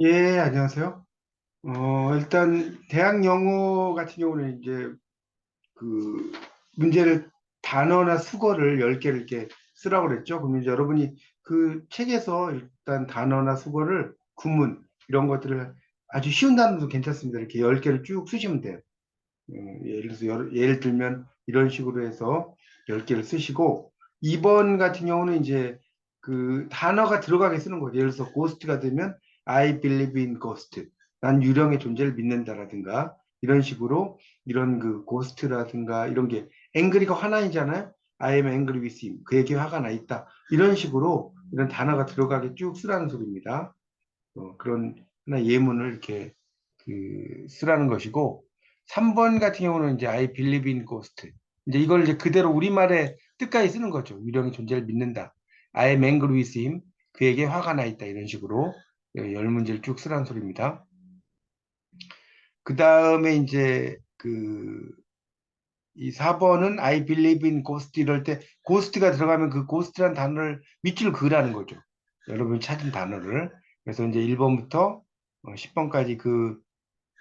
예, 안녕하세요. 어, 일단 대학 영어 같은 경우는 이제 그 문제를 단어나 수거를 10개를 이렇게 쓰라고 그랬죠. 그러면 이제 여러분이 그 책에서 일단 단어나 수거를 구문 이런 것들을 아주 쉬운 단어도 괜찮습니다. 이렇게 10개를 쭉 쓰시면 돼요. 어, 예를 들어서 여- 예를 들면 이런 식으로 해서 10개를 쓰시고 2번 같은 경우는 이제 그 단어가 들어가게 쓰는 거죠. 예를 들어서 고스트가 되면 I believe in ghost. 난 유령의 존재를 믿는다라든가 이런 식으로 이런 그 고스트라든가 이런 게 angry가 화난이잖아요. I am angry with him. 그에게 화가 나 있다. 이런 식으로 이런 단어가 들어가게 쭉 쓰라는 소리입니다. 어, 그런 하나 예문을 이렇게 그 쓰라는 것이고 3번 같은 경우는 이제 I believe in ghost. 이제 이걸 이제 그대로 우리말의 뜻까지 쓰는 거죠. 유령의 존재를 믿는다. I am angry with him. 그에게 화가 나 있다. 이런 식으로 열 문제를 쭉 쓰라는 소리입니다. 그 다음에 이제 그 이 4번은 I believe in ghost 이럴 때 ghost가 들어가면 그 ghost라는 단어를 밑줄 그으라는 거죠. 여러분이 찾은 단어를. 그래서 이제 1번부터 10번까지 그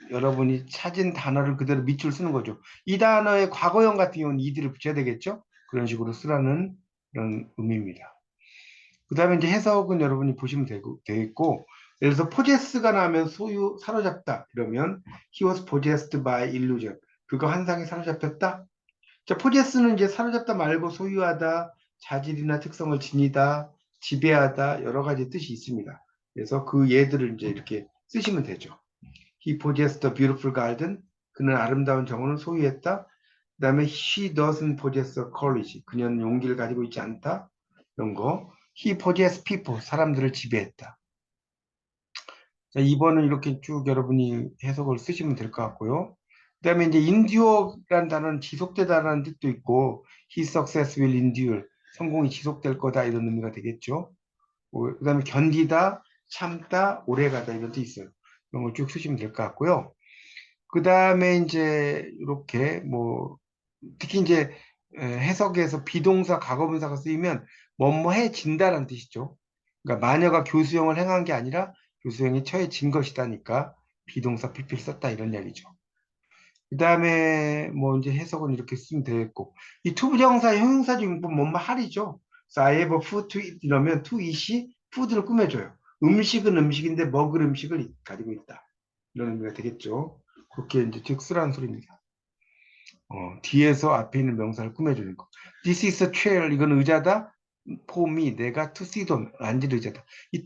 여러분이 찾은 단어를 그대로 밑줄 쓰는 거죠. 이 단어의 과거형 같은 경우는 이들을 붙여야 되겠죠. 그런 식으로 쓰라는 그런 의미입니다. 그 다음에 이제 해석은 여러분이 보시면 되고, 되겠고, 예를 들어서 possess가 나면 소유, 사로잡다. 이러면 he was possessed by illusion. 그거 환상에 사로잡혔다. 자, possess는 이제 사로잡다 말고 소유하다, 자질이나 특성을 지니다, 지배하다, 여러 가지 뜻이 있습니다. 그래서 그 예들을 이제 이렇게 쓰시면 되죠. He possessed a beautiful garden. 그는 아름다운 정원을 소유했다. 그 다음에 she doesn't possess a courage. 그녀는 용기를 가지고 있지 않다. 이런 거. He possessed people. 사람들을 지배했다. 자, 2번은 이렇게 쭉 여러분이 해석을 쓰시면 될 것 같고요. 그 다음에 이제 endure라는 단어는 지속되다라는 뜻도 있고 his success will endure. 성공이 지속될 거다 이런 의미가 되겠죠. 그 다음에 견디다, 참다, 오래가다 이런 뜻이 있어요. 이런 걸 쭉 쓰시면 될 것 같고요. 그 다음에 이제 이렇게 뭐 특히 이제 해석에서 비동사 과거분사가 쓰이면 뭐뭐 해진다라는 뜻이죠. 그러니까 마녀가 교수형을 행한 게 아니라 교수형이 처해진 것이다니까 비동사 PP를 썼다 이런 이야기죠. 그 다음에 뭐 이제 해석은 이렇게 쓰면 되겠고 이 투부정사 형용사적 용법 뭐뭐 할이죠. 그래서 I have a food to eat 이러면 to eat이 푸드를 꾸며줘요. 음식은 음식인데 먹을 음식을 가지고 있다. 이런 의미가 되겠죠. 그렇게 이제 즉 쓰라는 소리입니다. 어, 뒤에서 앞에 있는 명사를 꾸며주는 거. This is a chair. 이건 의자다. Me. 내가. 앉을 의자다. 이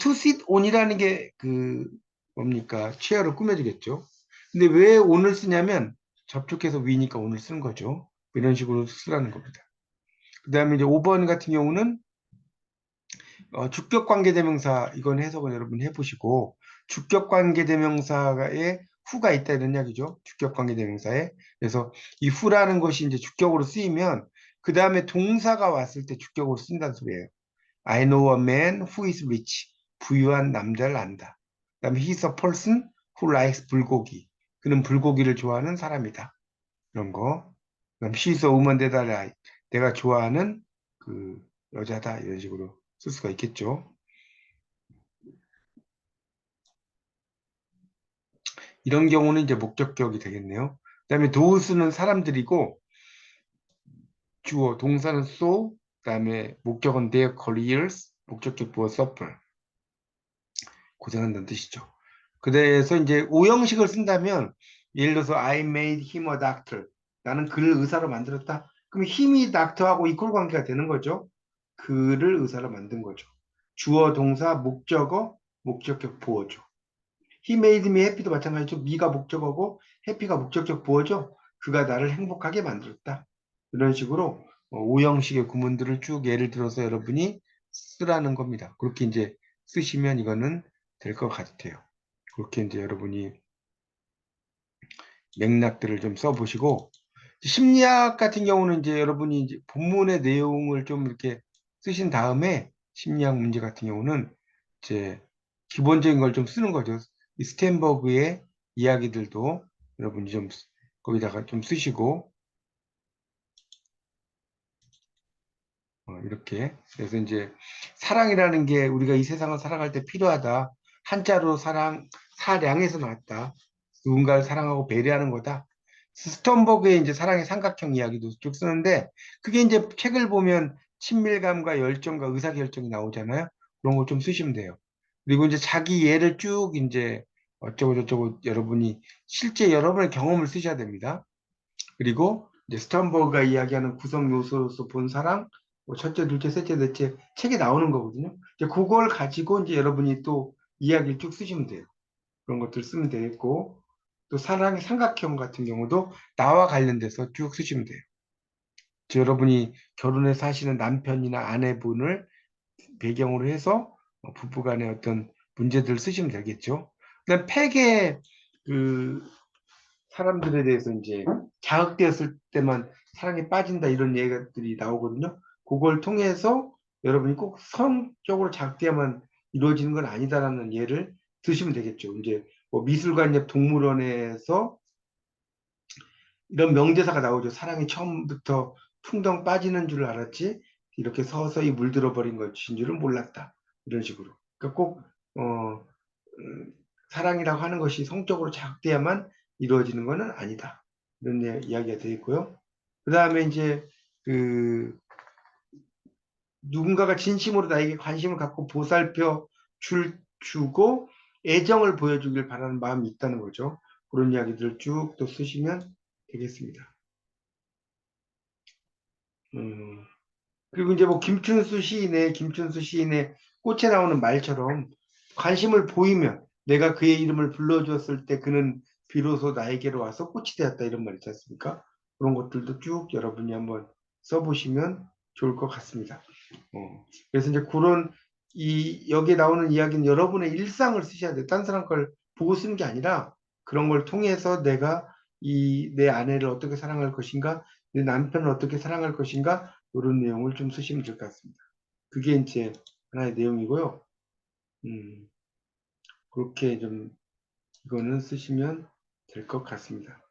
on이라는 게 그 뭡니까? chair를 꾸며주겠죠. 근데 왜 on을 쓰냐면 접촉해서 위니까 on을 쓰는 거죠. 이런 식으로 쓰라는 겁니다. 그 다음에 이제 5번 같은 경우는 어, 주격관계대명사 이건 해석을 여러분 해보시고 주격관계대명사에 후가 있다 이런 이야기죠. 주격관계대명사에 그래서 이 후라는 것이 이제 주격으로 쓰이면 그 다음에 동사가 왔을 때 주격으로 쓴다는 소리예요. I know a man who is rich. 부유한 남자를 안다. 그 다음에 he's a person who likes 불고기. 그는 불고기를 좋아하는 사람이다. 이런 거. 그 다음 she's a woman that I. 내가 좋아하는 그 여자다. 이런 식으로 쓸 수가 있겠죠. 이런 경우는 이제 목적격이 되겠네요. 그 다음에 도우스는 사람들이고 주어 동사는 so 그 다음에 목적은 their careers 목적격 부어 suffer 고생한다는 뜻이죠. 그래서 이제 오형식을 쓴다면 예를 들어서 I made him a doctor 나는 그를 의사로 만들었다. 그럼 힘이 닥터하고 이퀄 관계가 되는 거죠. 그를 의사로 만든 거죠. 주어 동사 목적어 목적격 부어죠. He made me happy도 마찬가지죠. me가 목적어고 happy가 목적격 부어죠. 그가 나를 행복하게 만들었다. 이런 식으로 오형식의 구문들을 쭉 예를 들어서 여러분이 쓰라는 겁니다. 그렇게 이제 쓰시면 이거는 될 것 같아요. 그렇게 이제 여러분이 맥락들을 좀 써보시고 심리학 같은 경우는 이제 여러분이 이제 본문의 내용을 좀 이렇게 쓰신 다음에 심리학 문제 같은 경우는 이제 기본적인 걸 좀 쓰는 거죠. 이 스탠버그의 이야기들도 여러분이 좀 거기다가 좀 쓰시고 어, 이렇게 그래서 이제 사랑이라는 게 우리가 이 세상을 살아갈 때 필요하다. 한자로 사랑, 사량에서 나왔다. 누군가를 사랑하고 배려하는 거다. 스톤버그의 이제 사랑의 삼각형 이야기도 쭉 쓰는데 그게 이제 책을 보면 친밀감과 열정과 의사결정이 나오잖아요. 그런 거 좀 쓰시면 돼요. 그리고 이제 자기 예를 쭉 이제 어쩌고 저쩌고 여러분이 실제 여러분의 경험을 쓰셔야 됩니다. 그리고 이제 스톤버그가 이야기하는 구성 요소로서 본 사랑, 뭐 첫째, 둘째, 셋째, 넷째 책에 나오는 거거든요. 이제 그걸 가지고 이제 여러분이 또 이야기를 쭉 쓰시면 돼요. 그런 것들 쓰면 되겠고 또 사랑의 삼각형 같은 경우도 나와 관련돼서 쭉 쓰시면 돼요. 즉, 여러분이 결혼해서 사시는 남편이나 아내분을 배경으로 해서 어, 부부간의 어떤 문제들을 쓰시면 되겠죠. 그다음 팩의 그 사람들에 대해서 이제 자극되었을 때만 사랑에 빠진다 이런 얘기들이 나오거든요. 그걸 통해서 여러분이 꼭 성적으로 자극돼야만 이루어지는 건 아니다라는 예를 드시면 되겠죠. 이제 뭐 미술관 옆 동물원에서 이런 명대사가 나오죠. 사랑이 처음부터 풍덩 빠지는 줄 알았지 이렇게 서서히 물들어 버린 것인 줄은 몰랐다. 이런 식으로. 그러니까 꼭 어, 음, 사랑이라고 하는 것이 성적으로 자극돼야만 이루어지는 것은 아니다. 이런 예- 이야기가 되어 있고요. 그 다음에 이제 그 누군가가 진심으로 나에게 관심을 갖고 보살펴 줄 주고 애정을 보여주길 바라는 마음이 있다는 거죠. 그런 이야기들을 쭉 또 쓰시면 되겠습니다. 음, 그리고 이제 뭐 김춘수 시인의 김춘수 시인의 꽃에 나오는 말처럼 관심을 보이면 내가 그의 이름을 불러주었을 때 그는 비로소 나에게로 와서 꽃이 되었다 이런 말 있지 않습니까? 그런 것들도 쭉 여러분이 한번 써보시면 좋을 것 같습니다. 어, 그래서 이제 그런 이 여기에 나오는 이야기는 여러분의 일상을 쓰셔야 돼요. 딴 사람 걸 보고 쓰는 게 아니라 그런 걸 통해서 내가 이 내 아내를 어떻게 사랑할 것인가, 내 남편을 어떻게 사랑할 것인가 이런 내용을 좀 쓰시면 될 것 같습니다. 그게 이제 하나의 내용이고요. 음, 그렇게 좀 이거는 쓰시면 될 것 같습니다.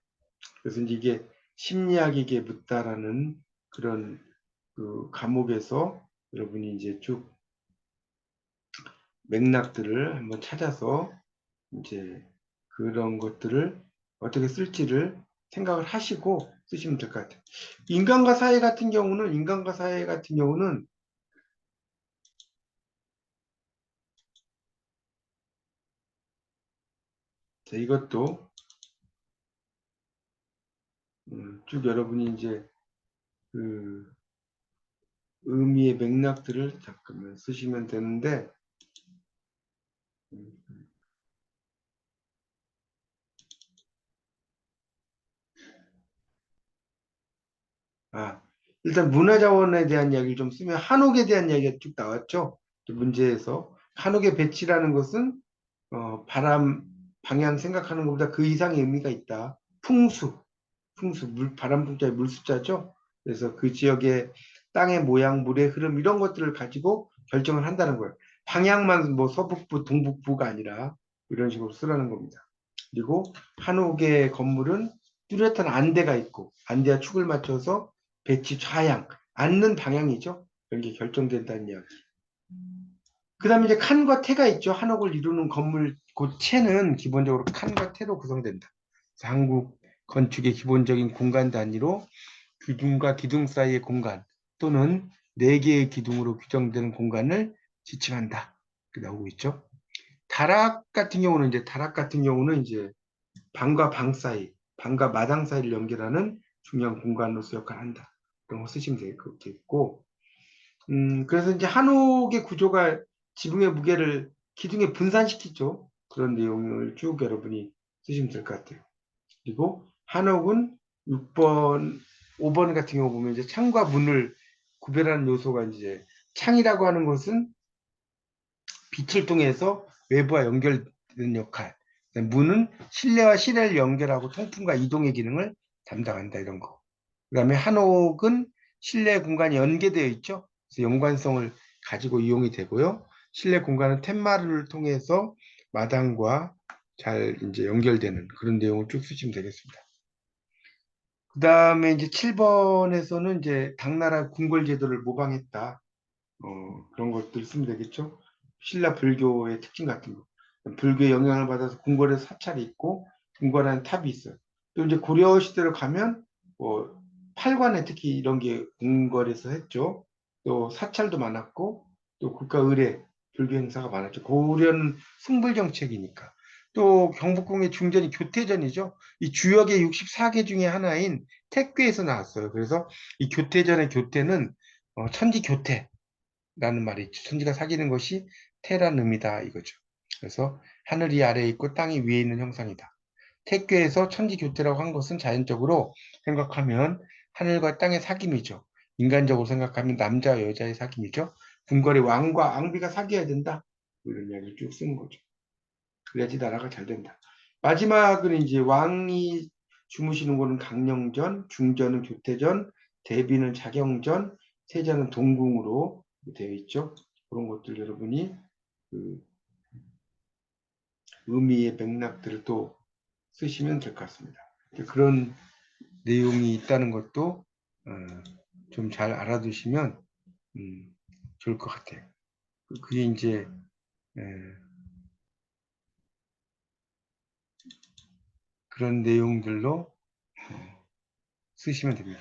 그래서 이제 이게 심리학에게 묻다라는 그런 그 과목에서 여러분이 이제 쭉 맥락들을 한번 찾아서 이제 그런 것들을 어떻게 쓸지를 생각을 하시고 쓰시면 될 것 같아요. 인간과 사회 같은 경우는 인간과 사회 같은 경우는 자, 이것도 음, 쭉 여러분이 이제 그 의미의 맥락들을 잠깐만 쓰시면 되는데 음, 아, 일단 문화자원에 대한 이야기를 좀 쓰면 한옥에 대한 이야기가 쭉 나왔죠. 그 문제에서 한옥의 배치라는 것은 어, 바람 방향 생각하는 것보다 그 이상의 의미가 있다. 풍수, 풍수, 물, 바람 풍자의 물 숫자죠. 그래서 그 지역의 땅의 모양, 물의 흐름 이런 것들을 가지고 결정을 한다는 거예요. 방향만 뭐 서북부, 동북부가 아니라 이런 식으로 쓰라는 겁니다. 그리고 한옥의 건물은 뚜렷한 안대가 있고 안대와 축을 맞춰서 배치 좌향, 앉는 방향이죠. 이런 게 결정된다는 이야기. 그 다음에 이제 칸과 태가 있죠. 한옥을 이루는 건물, 그 채는 기본적으로 칸과 태로 구성된다. 한국 건축의 기본적인 공간 단위로 기둥과 기둥 사이의 공간 또는 네 개의 기둥으로 규정되는 공간을 지칭한다. 이렇게 나오고 있죠. 다락 같은 경우는 이제 다락 같은 경우는 이제 방과 방 사이, 방과 마당 사이를 연결하는 중요한 공간으로서 역할을 한다. 그런 거 쓰시면 되겠고, 음, 그래서 이제 한옥의 구조가 지붕의 무게를 기둥에 분산시키죠. 그런 내용을 쭉 여러분이 쓰시면 될 것 같아요. 그리고 한옥은 6번, 5번 같은 경우 보면 이제 창과 문을 구별하는 요소가 이제 창이라고 하는 것은 빛을 통해서 외부와 연결되는 역할. 문은 실내와 실외를 연결하고 통풍과 이동의 기능을 담당한다 이런 거. 그 다음에 한옥은 실내 공간이 연계되어 있죠. 그래서 연관성을 가지고 이용이 되고요. 실내 공간은 툇마루를 통해서 마당과 잘 이제 연결되는 그런 내용을 쭉 쓰시면 되겠습니다. 그 다음에 이제 7번에서는 이제 당나라 궁궐 제도를 모방했다. 어, 그런 것들 쓰면 되겠죠. 신라 불교의 특징 같은 거. 불교의 영향을 받아서 궁궐에 사찰이 있고 궁궐 안에 탑이 있어요. 또 이제 고려 시대로 가면 뭐 팔관에 특히 이런 게 궁궐에서 했죠. 또 사찰도 많았고 또 국가 의례 불교 행사가 많았죠. 고려는 승불 정책이니까. 또 경복궁의 중전이 교태전이죠. 이 주역의 64개 중에 하나인 택괴에서 나왔어요. 그래서 이 교태전의 교태는 어, 천지 교태라는 말이 있죠. 천지가 사귀는 것이 태라는 의미다 이거죠. 그래서 하늘이 아래에 있고 땅이 위에 있는 형상이다. 택괴에서 천지 교태라고 한 것은 자연적으로 생각하면 하늘과 땅의 사귐이죠. 인간적으로 생각하면 남자와 여자의 사귐이죠. 궁궐의 왕과 앙비가 사귀어야 된다. 뭐 이런 이야기를 쭉 쓰는 거죠. 그래야지 나라가 잘 된다. 마지막은 이제 왕이 주무시는 곳은 강령전, 중전은 교태전, 대비는 자경전, 세전은 동궁으로 되어 있죠. 그런 것들 여러분이 그 의미의 맥락들을 또 쓰시면 될 것 같습니다. 그런 내용이 있다는 것도 어, 좀잘 알아두시면 음, 좋을 것 같아요. 그- 그게 이제 그런 내용들로 어, 쓰시면 됩니다.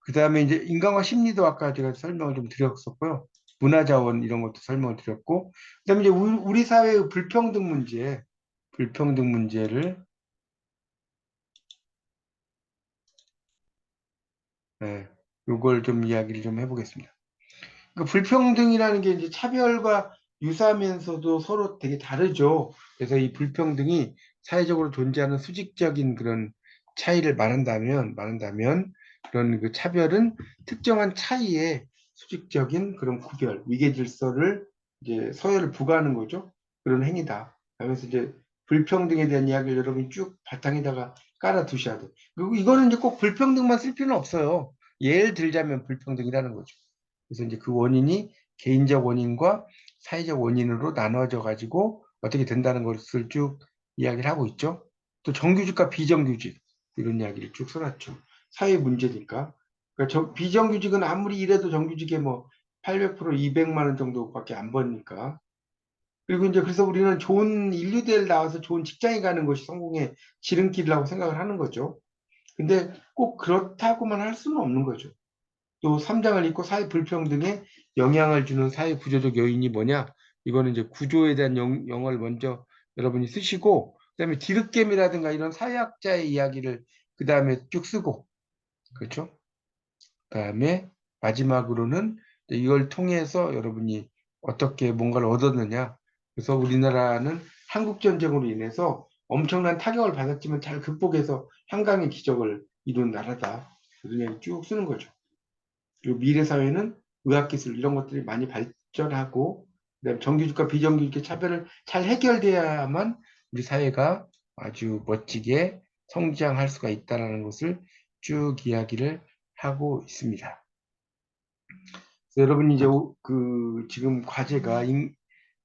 그 다음에 이제 인간과 심리도 아까 제가 설명을 좀 드렸었고요. 문화자원 이런 것도 설명을 드렸고, 그 다음에 이제 우리, 사회의 불평등 문제, 불평등 문제를 네, 요걸 좀 이야기를 좀 해보겠습니다. 그러니까 불평등이라는 게 이제 차별과 유사하면서도 서로 되게 다르죠. 그래서 이 불평등이 사회적으로 존재하는 수직적인 그런 차이를 말한다면, 말한다면 그런 그 차별은 특정한 차이의 수직적인 그런 구별, 위계 질서를 이제 서열을 부과하는 거죠. 그런 행위다. 그래서 이제 불평등에 대한 이야기를 여러분이 쭉 바탕에다가 깔아 두셔야 돼. 그리고 이거는 이제 꼭 불평등만 쓸 필요는 없어요. 예를 들자면 불평등이라는 거죠. 그래서 이제 그 원인이 개인적 원인과 사회적 원인으로 나눠져 가지고 어떻게 된다는 것을 쭉 이야기를 하고 있죠. 또 정규직과 비정규직 이런 이야기를 쭉 써놨죠. 사회 문제니까. 그러니까 저 비정규직은 아무리 일해도 정규직에 뭐 800% 200만 원 정도밖에 안 버니까. 그리고 이제 그래서 우리는 좋은 인류대를 나와서 좋은 직장에 가는 것이 성공의 지름길이라고 생각을 하는 거죠. 근데 꼭 그렇다고만 할 수는 없는 거죠. 또 3장을 읽고 사회 불평등에 영향을 주는 사회 구조적 요인이 뭐냐? 이거는 이제 구조에 대한 영, 영어를 먼저 여러분이 쓰시고 그다음에 디귿겜이라든가 이런 사회학자의 이야기를 그 다음에 쭉 쓰고 그렇죠? 그 다음에 마지막으로는 이걸 통해서 여러분이 어떻게 뭔가를 얻었느냐? 그래서 우리나라는 한국 전쟁으로 인해서 엄청난 타격을 받았지만 잘 극복해서 한강의 기적을 이룬 나라다. 그런 쭉 쓰는 거죠. 그리고 미래 사회는 의학기술 이런 것들이 많이 발전하고 정규직과 비정규직의 차별을 잘 해결돼야만 우리 사회가 아주 멋지게 성장할 수가 있다는 것을 쭉 이야기를 하고 있습니다. 여러분 이제 그 지금 과제가 인,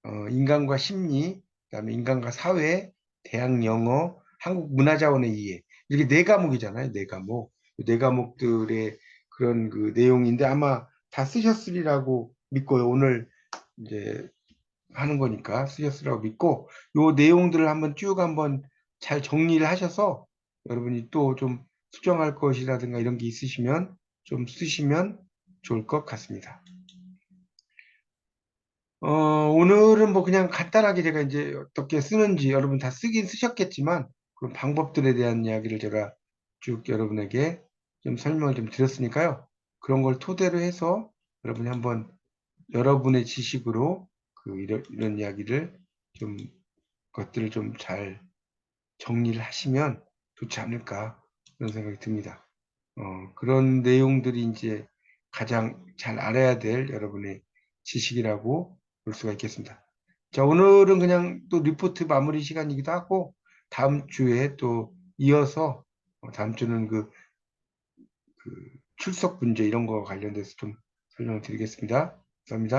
어, 인간과 심리, 그다음에 인간과 사회, 대학 영어, 한국 문화자원의 이해 이렇게 네 과목이잖아요. 네 과목. 네 과목들의 그런 그 내용인데 아마 다 쓰셨으리라고 믿고요. 오늘 이제 하는 거니까 쓰셨으라고 믿고 요 내용들을 한번 쭉 한번 잘 정리를 하셔서 여러분이 또 좀 수정할 것이라든가 이런 게 있으시면 좀 쓰시면 좋을 것 같습니다. 어, 오늘은 뭐 그냥 간단하게 제가 이제 어떻게 쓰는지 여러분 다 쓰긴 쓰셨겠지만 그런 방법들에 대한 이야기를 제가 쭉 여러분에게 좀 설명을 좀 드렸으니까요. 그런 걸 토대로 해서 여러분이 한번 여러분의 지식으로 그 이런, 이런 이야기를 좀 것들을 좀 잘 정리를 하시면 좋지 않을까 그런 생각이 듭니다. 어, 그런 내용들이 이제 가장 잘 알아야 될 여러분의 지식이라고 볼 수가 있겠습니다. 자, 오늘은 그냥 또 리포트 마무리 시간이기도 하고 다음 주에 또 이어서 어, 다음 주는 그, 그 출석 문제 이런 거 관련돼서 좀 설명을 드리겠습니다. 감사합니다.